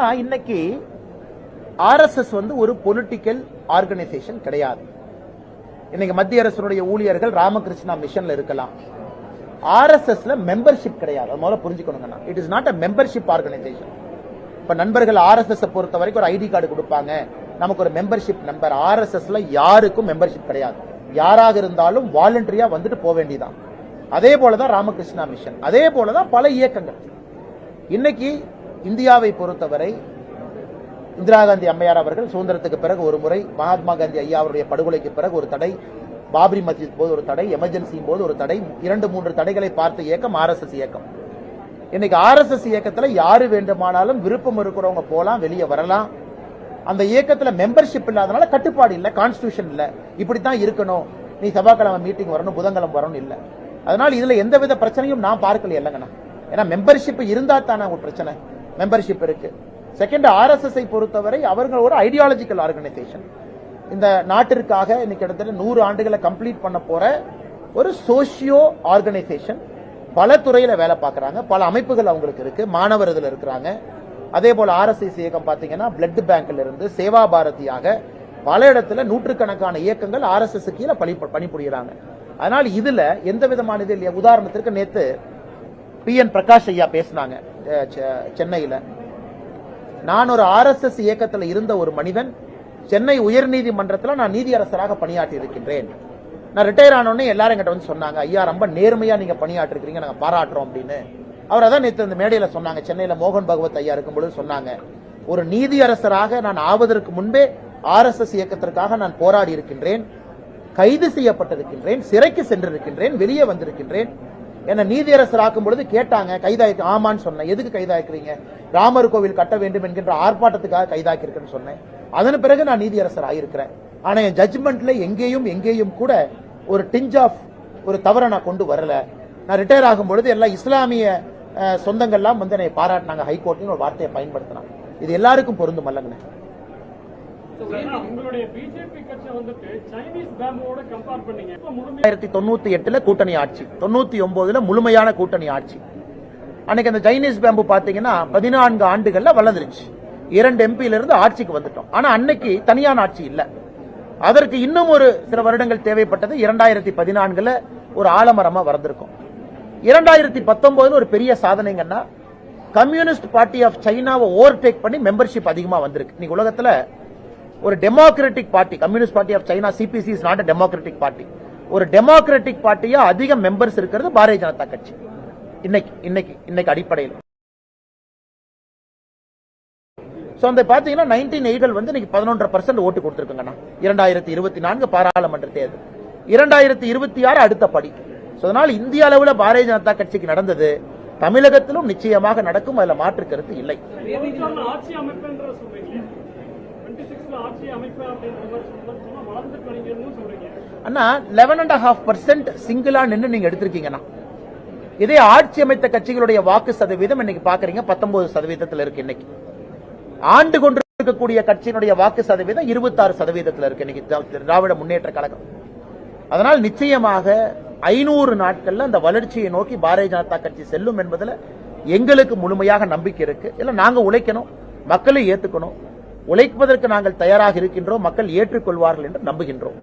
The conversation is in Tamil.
ஆனா இன்னைக்கு ஆர்எஸ்எஸ் வந்து ஒரு பொலிட்டிக்கல் ஆர்கனைசேஷன் கிடையாது. இன்னைக்கு மத்திய அரசுடைய ஊழியர்கள் ராமகிருஷ்ணா மிஷன்ல இருக்கலாம். ஆர்எஸ்எஸ்ல மெம்பர்ஷிப் கிடையாது. அது முதல்ல புரிஞ்சுக்கணுங்கண்ணா it is not a membership organisation இப்ப நண்பர்கள் ஆர்எஸ்எஸ் பொறுத்த வரைக்கும் ஒரு ஐடி கார்டு கொடுப்பாங்க. நமக்கு ஒரு மெம்பர்ஷிப் நம்பர் ஆர்எஸ்எஸ்ல யாருக்கும் மெம்பர்ஷிப் கிடையாது. யாராக இருந்தாலும் வாலண்டரியா வந்துட்டு போக வேண்டியதான் அதே போலதான் ராமகிருஷ்ணா மிஷன் அதே போலதான் பல இயக்கங்கள். இன்னைக்கு இந்தியாவை பொறுத்தவரை இந்திரா காந்தி அம்மையார் அவர்கள் சுதந்திரத்துக்கு பிறகு ஒரு முறை மகாத்மா காந்தி ஐயா அவருடைய படுகொலைக்கு பிறகு ஒரு தடை பாபரி மஸ்ஜித் போது ஒரு தடை எமர்ஜென்சியின் போது ஒரு தடை இரண்டு மூன்று தடைகளை பார்த்த இயக்கம் ஆர்எஸ்எஸ் இயக்கம். இன்னைக்கு ஆர்எஸ்எஸ் இயக்கத்துல யாரு வேண்டுமானாலும் விருப்பம் இருக்கிறவங்க போலாம் வெளியே வரலாம். அந்த இயக்கத்துல மெம்பர்ஷிப் இல்லாதனால கட்டுப்பாடு இல்லை கான்ஸ்டியூஷன் இல்ல. இப்படித்தான் இருக்கணும். நீ செவ்வாய்க்கிழமை மீட்டிங் வரணும் புதன்கிழமை வரணும் இல்ல. அதனால இதுல எந்தவித பிரச்சனையும் நான் பார்க்கல இல்லைங்கண்ணா. ஏன்னா மெம்பர்ஷிப் இருந்தா தானே ஒரு பிரச்சனை. மெம்பர்ஷிப் இருக்கு. செகண்ட் ஆர்எஸ்எஸ் ஐ பொறுத்தவரை அவர்கள் ஒரு ஐடியாலஜிக்கல் ஆர்கனைசேஷன் இந்த நாட்டிற்காக இன்னைக்கு கிட்டத்தட்ட நூறு ஆண்டுகளை கம்ப்ளீட் பண்ண போற ஒரு சோசியோ ஆர்கனைசேஷன் பல துறையில வேலை பார்க்கறாங்க. பல அமைப்புகள் அவங்களுக்கு இருக்கு. மாணவர் இதில் இருக்கிறாங்க. அதே போல ஆர்எஸ்எஸ் இயக்கம் பாத்தீங்கன்னா பிளட் பேங்க்ல இருந்து சேவா பாரதியாக பல இடத்துல நூற்றுக்கணக்கான இயக்கங்கள் ஆர்எஸ்எஸ் கீழே பணி பணிபுரிகிறாங்க அதனால இதுல எந்த விதமான இது இல்லையா? உதாரணத்திற்கு நேத்து பி என் பிரகாஷ் ஐயா பேசினாங்க. சென்னையில். நான் ஒரு ஆர்எஸ்எஸ் இயக்கத்தில் இருந்த ஒரு மனிதன் சென்னை உயர்நீதிமன்றத்தில் நான் நீதியரசராக பணியாற்றி இருக்கின்றேன். நான் ரிட்டையர் ஆனோடனே எல்லாரும் என்கிட்ட வந்து சொன்னாங்க ஐயா ரொம்ப நேர்மையாக நீங்கள் பணியாற்றிருக்கிறீங்க நாங்கள் பாராட்டுறோம் அப்படின்னு. அவர் அதான் நேற்று இந்த மேடையில் சொன்னாங்க சென்னையில் மோகன் பகவத் ஐயா இருக்கும்பொழுது சொன்னாங்க ஒரு நீதியரசராக நான் ஆவதற்கு முன்பே ஆர்எஸ்எஸ் இயக்கத்திற்காக நான் போராடி இருக்கின்றேன் கைது செய்யப்பட்டிருக்கின்றேன் சிறைக்கு சென்றிருக்கின்றேன் வெளியே வந்திருக்கின்றேன் என்ன நீதியரசர் ஆக்கும் பொழுது கேட்டாங்க கைதாக்கி ஆமான்னு சொன்னேன். எதுக்கு கைதாக்கிறீங்க ராமர் கோவில் கட்ட வேண்டும் என்கின்ற ஆர்ப்பாட்டத்துக்காக கைதாக்கியிருக்கேன்னு சொன்னேன். அதன் பிறகு நான் நீதியரசர் ஆகியிருக்கிறேன் ஆனா என் ஜட்ஜ்மெண்ட்ல எங்கேயும் எங்கேயும் கூட ஒரு டிஞ்ச் ஆஃப் ஒரு தவறை நான் கொண்டு வரல. நான் ரிட்டையர் ஆகும் பொழுது எல்லா இஸ்லாமிய சொந்தங்கள்லாம் வந்து என்னை பாராட்டினாங்க. ஹைகோர்ட்னு ஒரு வார்த்தையை பயன்படுத்தினாங்க. இது எல்லாருக்கும் பொருந்தும் அல்லங்கண்ணே. ரெண்டாயிரத்தி தொண்ணூத்தி எட்டுல கூட்டணி ஆட்சி தொண்ணூத்தி ஒன்பதுல முழுமையான கூட்டணி ஆட்சி. அன்னைக்கு அந்த சைனீஸ் பேம்பு பாத்தீங்கன்னா பதினான்கு ஆண்டுகள்ல வளர்ந்துருச்சு. இரண்டு எம்பியில இருந்து ஆட்சிக்கு வந்துட்டோம். ஆனா அன்னைக்கு தனியான ஆட்சி இல்ல. அதற்கு இன்னும் ஒரு சில வருடங்கள் தேவைப்பட்டது. இரண்டாயிரத்தி பதினான்குல ஒரு ஆலமரமா வளர்ந்திருக்கும். இரண்டாயிரத்தி பத்தொன்பதுல ஒரு பெரிய சாதனைங்கன்னா கம்யூனிஸ்ட் பார்ட்டி ஆஃப் சைனாவை ஓவர்டேக் பண்ணி மெம்பர்ஷிப் அதிகமா வந்திருக்கு. இன்னைக்கு உலகத்துல ஒரு democratic party communist party of China CPC is not democratic party ஒரு டெமோக்ராட்டிக் பார்ட்டியா அதிக மெம்பர்ஸ் இருக்கிறது பாரதிய ஜனதா கட்சி. இன்னைக்கு இன்னைக்கு இன்னைக்கு அடிப்படையில். ஸோ அந்த பாத்தீங்கன்னா நைன்டீன் எயிட்டல் வந்து இன்னைக்கு பதினொன்றரை பர்சன்ட் ஓட்டு கொடுத்துருக்குங்கண்ணா இரண்டாயிரத்தி இருபத்தி நான்கு பாராளுமன்ற தேர்தல். இரண்டாயிரத்தி இருபத்தி ஆறு அடுத்த படி. ஸோ அதனால் இந்திய அளவுல பாரதிய ஜனதா கட்சிக்கு நடந்தது. தமிழகத்திலும் நிச்சயமாக நடக்கும் அதில் மாற்று கருத்து இல்லை. அண்ணா லெவன் அண்ட் ஹாஃப் பர்சன்ட் சிங்கிளா நின்று நீங்க எடுத்திருக்கீங்கண்ணா. இதே ஆட்சி அமைத்த கட்சிகளுடைய வாக்கு சதவீதம் இன்னைக்கு பாக்குறீங்க பத்தொன்பது சதவீதத்தில் இருக்கு இன்னைக்கு. ஆண்டு கொண்டிருக்கக்கூடிய கட்சியினுடைய வாக்கு சதவீதம் இருபத்தாறு சதவீதத்தில் இருக்கு இன்னைக்கு திராவிட முன்னேற்ற கழகம். அதனால் நிச்சயமாக ஐநூறு நாட்கள்ல அந்த வளர்ச்சியை நோக்கி பாரதிய ஜனதா கட்சி செல்லும் என்பதுல எங்களுக்கு முழுமையாக நம்பிக்கை இருக்கு. இல்ல நாங்க உழைக்கணும் மக்களை ஏத்துக்கணும் உழைப்பதற்கு நாங்கள் தயாராக இருக்கின்றோம் மக்கள் ஏற்றுக்கொள்வார்கள் என்று நம்புகின்றோம்.